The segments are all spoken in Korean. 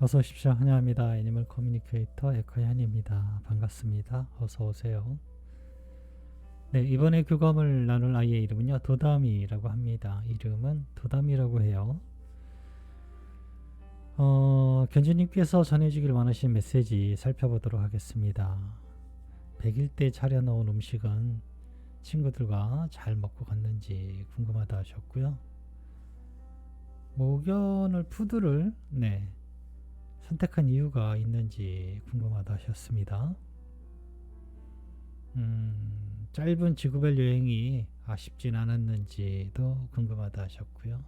어서 오십시오. 환영합니다. 애니멀 커뮤니케이터 에코의 한입니다. 반갑습니다. 어서 오세요. 네, 이번에 교감을 나눌 아이의 이름은요. 도담이라고 합니다. 이름은 도담이라고 해요. 어, 견주님께서 전해주길 원하신 메시지 살펴보도록 하겠습니다. 100일 때 차려놓은 음식은 친구들과 잘 먹고 갔는지 궁금하다 하셨고요. 목연을 푸드를 네, 선택한 이유가 있는지 궁금하다 하셨습니다. 음, 짧은 지구별 여행이 아쉽진 않았는지도 궁금하다 하셨고요.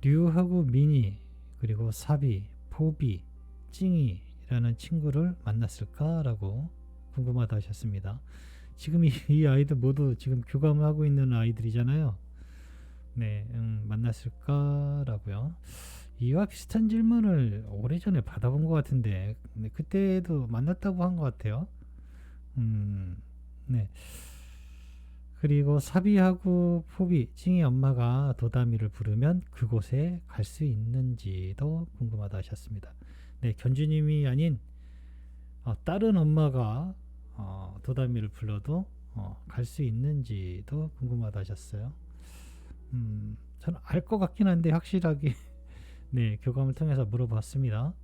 류하고 미니 그리고 사비, 포비, 찡이라는 친구를 만났을까라고 궁금하다 하셨습니다. 지금 이, 이 아이들 모두 지금 교감을 하고 있는 아이들이잖아요. 네, 음, 만났을까라고요. 이와 비슷한 질문을 오래전에 받아본 것 같은데 네, 그때도 만났다고 한 것 같아요. 음, 네. 그리고 사비하고 포비, 찡이 엄마가 도다미를 부르면 그곳에 갈 수 있는지도 궁금하다 하셨습니다. 네, 견주님이 아닌 어, 다른 엄마가 어, 도다미를 불러도 어, 갈 수 있는지도 궁금하다 하셨어요. 음, 저는 알 것 같긴 한데 확실하게 네, 교감을 통해서 물어봤습니다.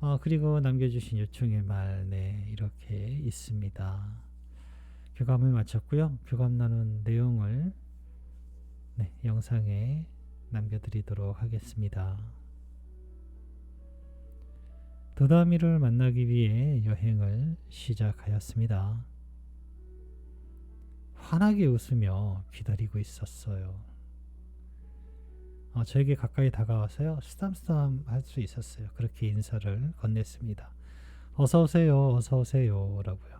어, 그리고 남겨주신 요청의 말, 네, 이렇게 있습니다. 교감을 마쳤고요. 교감 나눈 내용을 네, 영상에 남겨드리도록 하겠습니다. 도다미를 만나기 위해 여행을 시작하였습니다. 환하게 웃으며 기다리고 있었어요. 어, 저에게 가까이 다가와서요. 쓰담쓰담 할 수 있었어요. 그렇게 인사를 건넸습니다. 어서 오세요. 어서 오세요. 라고요.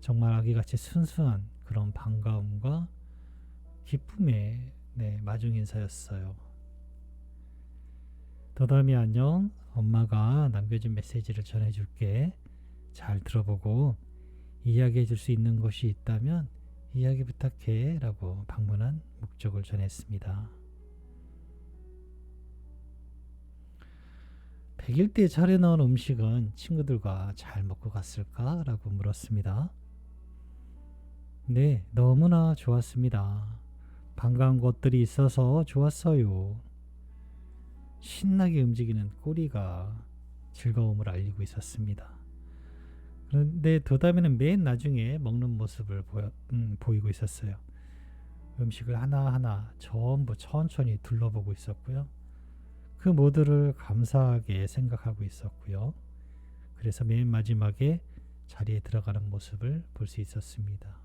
정말 아기같이 순수한 그런 반가움과 기쁨의 네, 마중 인사였어요. 더담이 안녕. 엄마가 남겨준 메시지를 전해줄게. 잘 들어보고 이야기해 줄 수 있는 것이 있다면 이야기 부탁해. 라고 방문한 목적을 전했습니다. 100일 때 차려놓은 음식은 친구들과 잘 먹고 갔을까? 라고 물었습니다. 네, 너무나 좋았습니다. 반가운 것들이 있어서 좋았어요. 신나게 움직이는 꼬리가 즐거움을 알리고 있었습니다. 그런데 도담이는 맨 나중에 먹는 모습을 보여, 음, 보이고 있었어요. 음식을 하나하나 전부 천천히 둘러보고 있었고요. 그 모두를 감사하게 생각하고 있었고요. 그래서 맨 마지막에 자리에 들어가는 모습을 볼 수 있었습니다.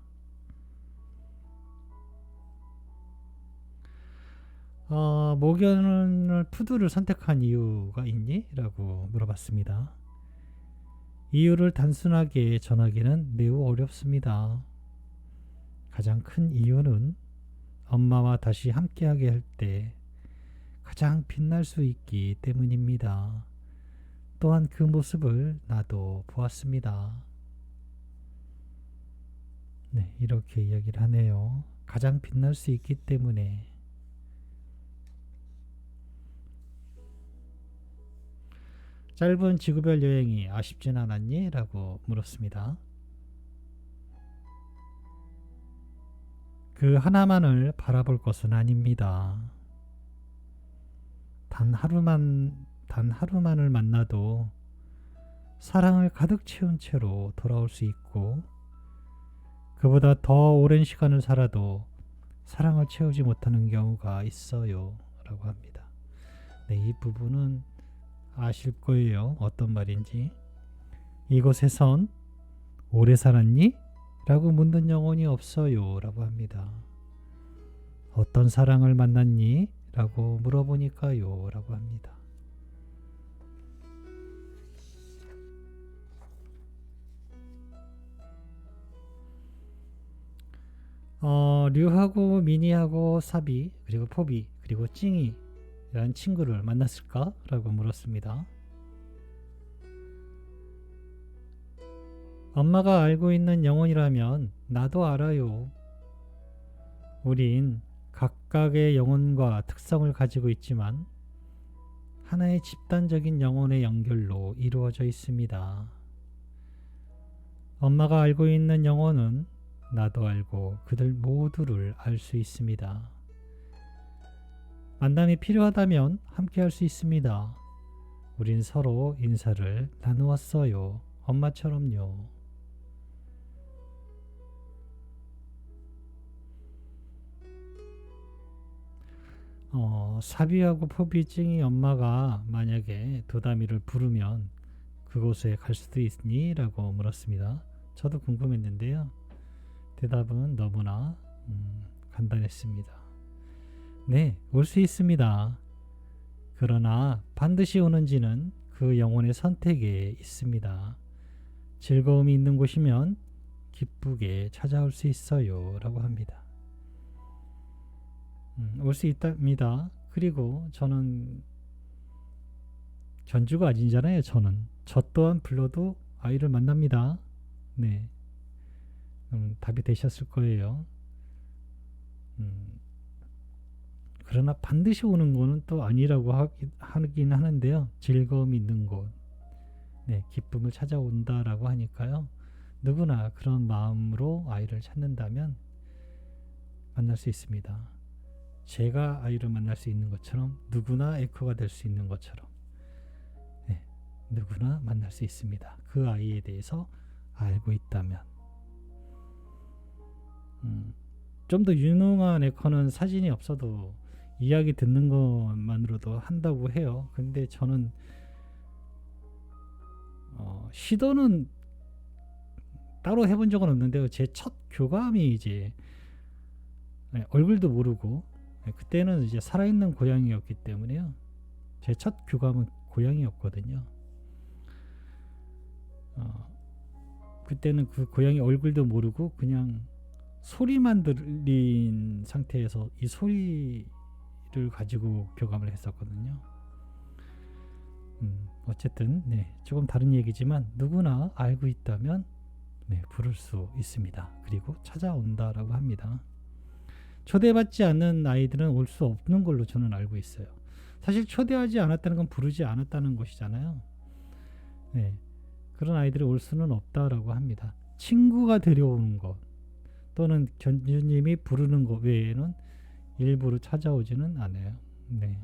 어, 목연을 푸드를 선택한 이유가 있니? 라고 물어봤습니다. 이유를 단순하게 전하기는 매우 어렵습니다. 가장 큰 이유는 엄마와 다시 함께하게 할 때 가장 빛날 수 있기 때문입니다. 또한 그 모습을 나도 보았습니다. 네, 이렇게 이야기를 하네요. 가장 빛날 수 있기 때문에 짧은 지구별 여행이 아쉽진 않았니? 라고 물었습니다. 그 하나만을 바라볼 것은 아닙니다. 단 하루만, 단 하루만을 만나도 사랑을 가득 채운 채로 돌아올 수 있고, 그보다 더 오랜 시간을 살아도 사랑을 채우지 못하는 경우가 있어요. 라고 합니다. 네, 이 부분은 아실 거예요. 어떤 말인지. 이곳에선 오래 살았니? 라고 묻는 영혼이 없어요. 라고 합니다. 어떤 사랑을 만났니? 라고 물어보니까요. 라고 합니다. 어, 류하고 미니하고 사비 그리고 포비 그리고 찡이 라는 친구를 만났을까? 라고 물었습니다. 엄마가 알고 있는 영혼이라면 나도 알아요. 우린 각각의 영혼과 특성을 가지고 있지만 하나의 집단적인 영혼의 연결로 이루어져 있습니다. 엄마가 알고 있는 영혼은 나도 알고 그들 모두를 알 수 있습니다. 만남이 필요하다면 함께 할 수 있습니다. 우린 서로 인사를 나누었어요. 엄마처럼요. 어, 사비하고 포비증이 엄마가 만약에 도다미를 부르면 그곳에 갈 수도 있니? 라고 물었습니다. 저도 궁금했는데요. 대답은 너무나 음, 간단했습니다. 네, 올 수 있습니다. 그러나 반드시 오는지는 그 영혼의 선택에 있습니다. 즐거움이 있는 곳이면 기쁘게 찾아올 수 있어요. 라고 합니다. 음, 올수 있답니다. 그리고 저는 견주가 아니잖아요. 저는 저 또한 불러도 아이를 만납니다. 네, 음, 답이 되셨을 거예요. 음, 그러나 반드시 오는 거는 또 아니라고 하긴 하는데요. 즐거움이 있는 곳, 네, 기쁨을 찾아온다라고 하니까요. 누구나 그런 마음으로 아이를 찾는다면 만날 수 있습니다. 제가 아이를 만날 수 있는 것처럼 누구나 에코가 될 수 있는 것처럼 네, 누구나 만날 수 있습니다. 그 아이에 대해서 알고 있다면 음, 좀 더 유능한 에코는 사진이 없어도 이야기 듣는 것만으로도 한다고 해요. 근데 저는 어, 시도는 따로 해본 적은 없는데요. 제 첫 교감이 이제 네, 얼굴도 모르고 네, 그때는 이제 살아있는 고양이였기 때문에요. 제 첫 교감은 고양이였거든요. 어, 그때는 그 고양이 얼굴도 모르고 그냥 소리만 들린 상태에서 이 소리를 가지고 교감을 했었거든요. 음, 어쨌든 네, 조금 다른 얘기지만 누구나 알고 있다면 네, 부를 수 있습니다. 그리고 찾아온다라고 합니다. 초대받지 않는 아이들은 올 수 없는 걸로 저는 알고 있어요. 사실 초대하지 않았다는 건 부르지 않았다는 것이잖아요. 네, 그런 아이들이 올 수는 없다라고 합니다. 친구가 데려오는 것 또는 견주님이 부르는 것 외에는 일부러 찾아오지는 않아요. 네.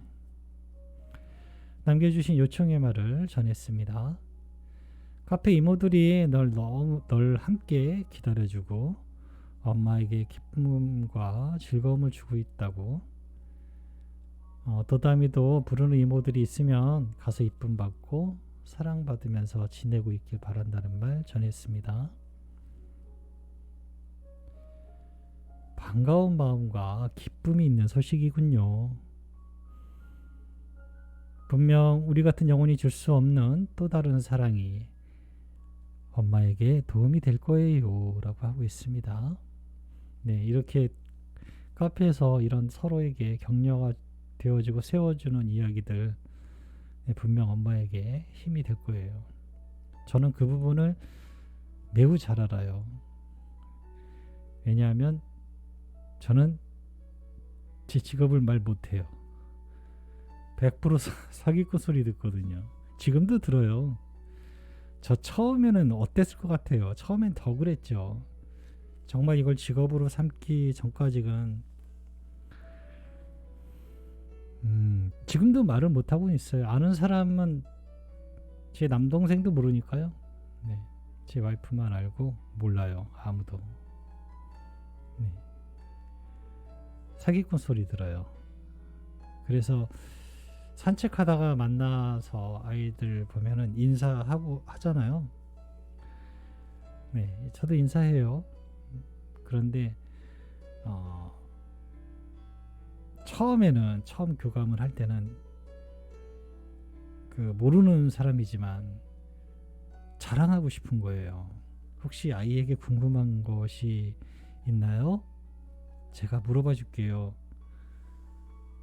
남겨주신 요청의 말을 전했습니다. 카페 이모들이 널 너무 널 함께 기다려주고 엄마에게 기쁨과 즐거움을 주고 있다고. 어, 도담이도 부르는 이모들이 있으면 가서 이쁨 받고 사랑받으면서 지내고 있길 바란다는 말 전했습니다. 반가운 마음과 기쁨이 있는 소식이군요. 분명 우리 같은 영혼이 줄 수 없는 또 다른 사랑이 엄마에게 도움이 될 거예요. 라고 하고 있습니다. 네, 이렇게 카페에서 이런 서로에게 격려가 되어지고 세워주는 이야기들 네, 분명 엄마에게 힘이 될 거예요. 저는 그 부분을 매우 잘 알아요. 왜냐하면 저는 제 직업을 말 못해요. 100% 사, 사기꾼 소리 듣거든요. 지금도 들어요. 저 처음에는 어땠을 것 같아요. 처음엔 더 그랬죠. 정말 이걸 직업으로 삼기 전까지는 음, 지금도 말을 못 하고 있어요. 아는 사람은 제 남동생도 모르니까요. 네, 제 와이프만 알고 몰라요. 아무도. 네. 사기꾼 소리 들어요. 그래서 산책하다가 만나서 아이들 보면은 인사하고 하잖아요. 네, 저도 인사해요. 그런데 어, 처음에는 처음 교감을 할 때는 그 모르는 사람이지만 자랑하고 싶은 거예요. 혹시 아이에게 궁금한 것이 있나요? 제가 물어봐 줄게요.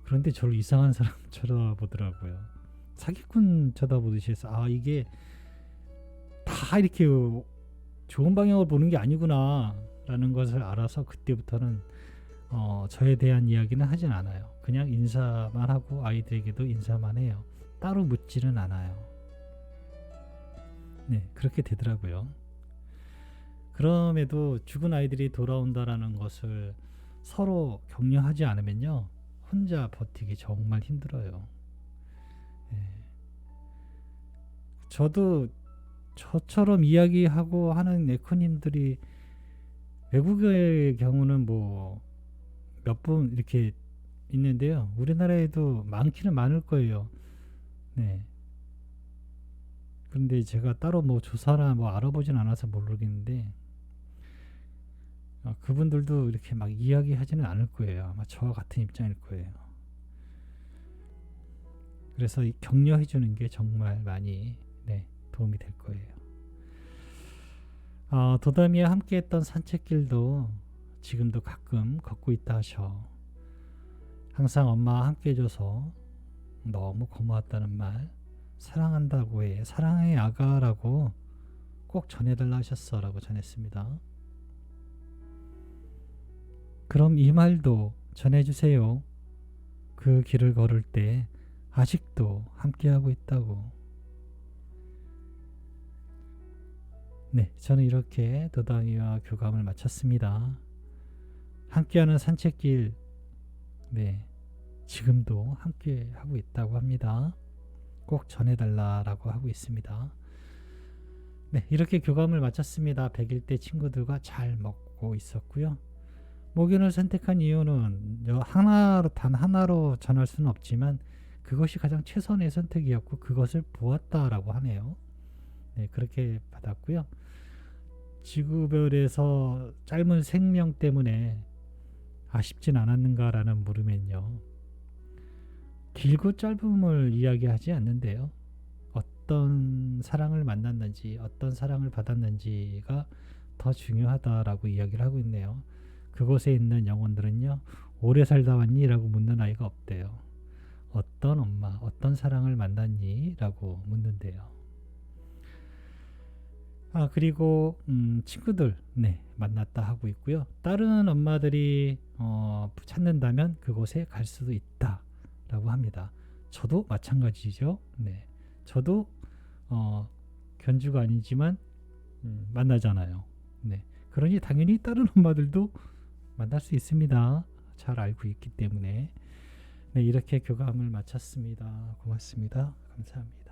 그런데 저를 이상한 사람 쳐다보더라고요. 사기꾼 쳐다보듯이 해서 아 이게 다 이렇게 좋은 방향으로 보는 게 아니구나 라는 것을 알아서 그때부터는 어, 저에 대한 이야기는 하진 않아요. 그냥 인사만 하고 아이들에게도 인사만 해요. 따로 묻지는 않아요. 네, 그렇게 되더라고요. 그럼에도 죽은 아이들이 돌아온다라는 것을 서로 격려하지 않으면요. 혼자 버티기 정말 힘들어요. 예. 저도 저처럼 이야기하고 하는 네코님들이 외국의 경우는 뭐몇분 이렇게 있는데요. 우리나라에도 많기는 많을 거예요. 네. 그런데 제가 따로 뭐 조사나 뭐 알아보진 않아서 모르겠는데 어, 그분들도 이렇게 막 이야기하지는 않을 거예요. 아마 저와 같은 입장일 거예요. 그래서 이 격려해 주는 게 정말 많이 네, 도움이 될 거예요. 어, 도담이와 함께했던 산책길도 지금도 가끔 걷고 있다 하셔. 항상 엄마와 함께 해줘서 너무 고마웠다는 말, 사랑한다고 해, 사랑해 아가라고 꼭 전해달라 하셨어라고 전했습니다. 그럼 이 말도 전해주세요. 그 길을 걸을 때 아직도 함께하고 있다고. 네, 저는 이렇게 도당이와 교감을 마쳤습니다. 함께하는 산책길, 네, 지금도 함께 하고 있다고 합니다. 꼭 전해달라라고 하고 있습니다. 네, 이렇게 교감을 마쳤습니다. 100일 때 친구들과 잘 먹고 있었고요. 목연을 선택한 이유는 여- 하나로 단 하나로 전할 수는 없지만 그것이 가장 최선의 선택이었고 그것을 보았다라고 하네요. 네, 그렇게 받았고요. 지구별에서 짧은 생명 때문에 아쉽진 않았는가라는 물으면요. 길고 짧음을 이야기하지 않는데요. 어떤 사랑을 만났는지, 어떤 사랑을 받았는지가 더 중요하다라고 이야기를 하고 있네요. 그곳에 있는 영혼들은요, 오래 살다 왔니? 라고 묻는 아이가 없대요. 어떤 엄마, 어떤 사랑을 만났니? 라고 묻는데요. 아, 그리고, 음, 친구들, 네, 만났다 하고 있고요. 다른 엄마들이, 어, 찾는다면 그곳에 갈 수도 있다. 라고 합니다. 저도 마찬가지죠. 네. 저도, 어, 견주가 아니지만, 음, 만나잖아요. 네. 그러니 당연히 다른 엄마들도 만날 수 있습니다. 잘 알고 있기 때문에. 네, 이렇게 교감을 마쳤습니다. 고맙습니다. 감사합니다.